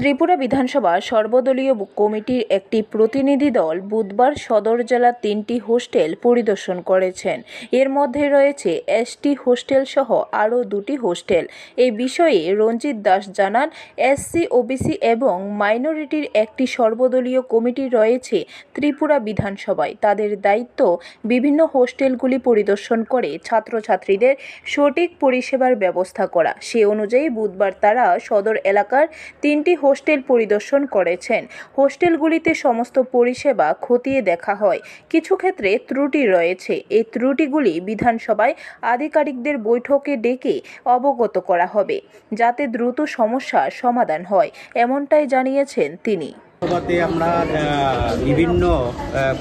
ত্রিপুরা বিধানসভা সর্বদলীয় কমিটির একটি প্রতিনিধি দল বুধবার সদর জেলার তিনটি হোস্টেল পরিদর্শন করেছেন। এর মধ্যে রয়েছে এসটি হোস্টেল সহ আরও দুটি হোস্টেল। এই বিষয়ে রঞ্জিত দাস জানান, এসসি, ওবিসি এবং মাইনরিটির একটি সর্বদলীয় কমিটি রয়েছে ত্রিপুরা বিধানসভায়। তাদের দায়িত্ব বিভিন্ন হোস্টেলগুলি পরিদর্শন করে ছাত্রছাত্রীদের সঠিক পরিষেবার ব্যবস্থা করা। সে অনুযায়ী বুধবার তারা সদর এলাকার তিনটি হোস্টেল পরিদর্শন করেছেন। হোস্টেলগুলিতে সমস্ত পরিষেবা খতিয়ে দেখা হয়। কিছু ক্ষেত্রে ত্রুটি রয়েছে। এই ত্রুটিগুলি বিধানসভায় আধিকারিকদের বৈঠকে ডেকে অবগত করা হবে, যাতে দ্রুত সমস্যার সমাধান হয়, এমনটাই জানিয়েছেন তিনি। সভাতে আমরা বিভিন্ন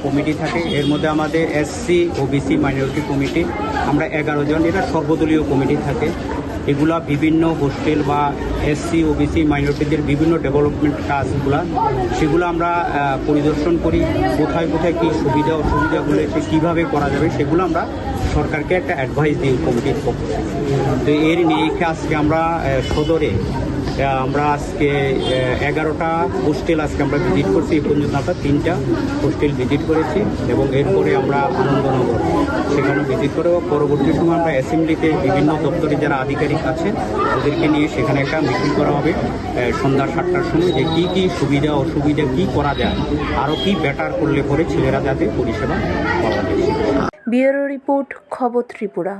কমিটি থাকে। এর মধ্যে আমাদের এসসি ওবিসি মাইনরিটি কমিটি। আমরা এগারো জন। এটা সর্বদলীয় কমিটি থাকে। এগুলা বিভিন্ন হোস্টেল বা এসসি, ওবিসি, মাইনরিটিদের বিভিন্ন ডেভেলপমেন্ট কাজগুলা সেগুলো আমরা পরিদর্শন করি, কোথায় কোথায় কী সুবিধা অসুবিধাগুলো এসে কীভাবে করা যাবে সেগুলো আমরা সরকারকে একটা অ্যাডভাইস দিই কমিটির পক্ষ থেকে। তো এর নিয়ে আজকে আমরা সদরে আমরা আজকে এগারোটা হোস্টেল আজকে আমরা ভিজিট করছি, এই পর্যন্ত আমরা তিনটা হোস্টেল ভিজিট করেছি এবং এরপরে আমরা আনন্দনগর সেখানে ভিজিট করে পরবর্তী সময় আমরা অ্যাসেম্বলিতে বিভিন্ন দপ্তরে যারা আধিকারিক আছেন ওদেরকে নিয়ে সেখানে একটা মিটিং করা হবে সন্ধ্যা সাতটার সময় যে কী কী সুবিধা, অসুবিধা কী করা যায় আরও কী বেটার করলে পরে ছেলেরা যাতে পরিষেবা পাওয়া যায়। ব্যুরো রিপোর্ট খবর ত্রিপুরা।